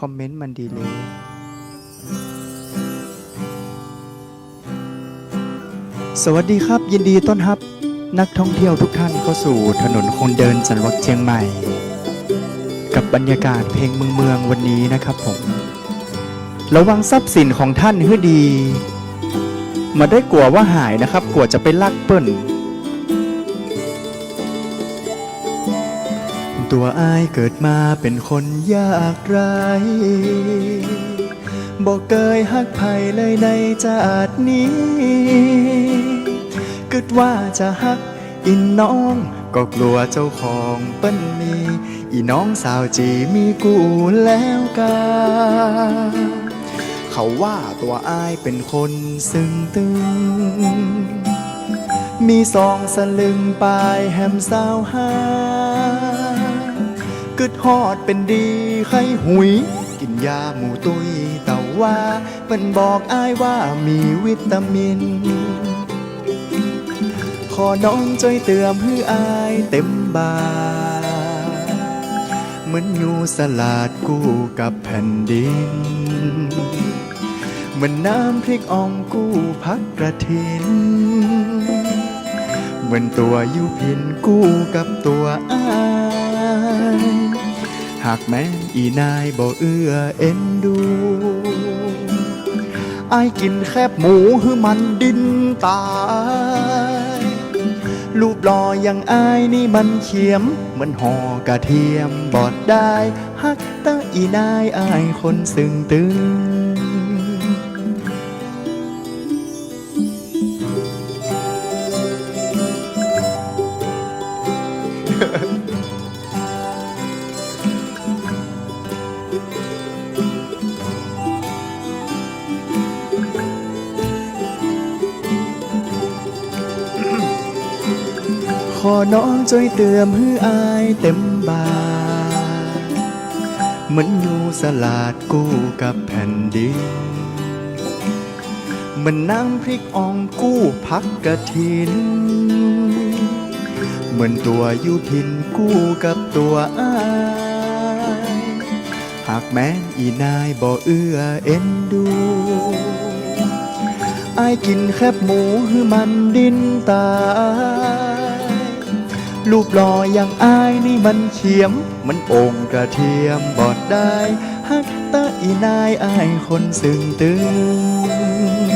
คอมเมนต์มันดีเลยสวัสดีครับ ยินดีต้อนรับ นักท่องเที่ยวทุกท่านเข้าสู่ถนนคนเดินจังหวัดเชียงใหม่ กับบรรยากาศเพลงเมืองเมืองวันนี้นะครับผม ระวังทรัพย์สินของท่านให้ดี มาได้กลัวว่าหายนะครับ กลัวจะไปลักเปิ้น ตัวอายเกิดมาเป็นคนยากไรบอกเกยฮักไผ่เลยในจาดนี้กึดว่าจะฮักอินน้องก็กลัวเจ้าของเปิ้นมี อีน้องสาวจีมีกูแล้วกาเขาว่าตัวอายเป็นคนซึ้งตึง มีสองสลึงปลายแฮมสาวหา กึดฮอดเป็นดีไข้หุย กินยาหมูตุยแต่ว่าเปิ้นบอกอายว่ามีวิตามิน ขอน้องช่วยเตือมให้อายเต็มบาเหมือนอยู่สลาดกู้กับแผ่นดิน เหมือนน้ำพริกอ่องกู้พักกระถินเหมือนตัวอยู่พินกู้กับตัวอาย หากแม้นอีนายบ่เอื้อเอ็นดูอายกินแคบหมูหือมันดินตายรูปล่ออย่างอายนี่มันเขียม เหมือนห่อกระเทียมบอดได้ฮักตาอีนายอายคนซึ่งตึง ขอน้องช่วยเตือมให้อายเต็มบาเหมือนอยู่สลาดกู้กับแผ่นดินเหมือนน้ำพริกอ่องกู้พักกระถิน เหมือนตัวอยู่พินกู้กับตัวอาย หากแม้อีนายบ่เอื้อเอ็นดูอายกินแคบหมูหือมันดินตาย รูปหล่ออย่างอายนี่มันเฉียม มันโอ่งกระเทียมบอดได้ฮักตาอีนายอายคนซึ่งตึง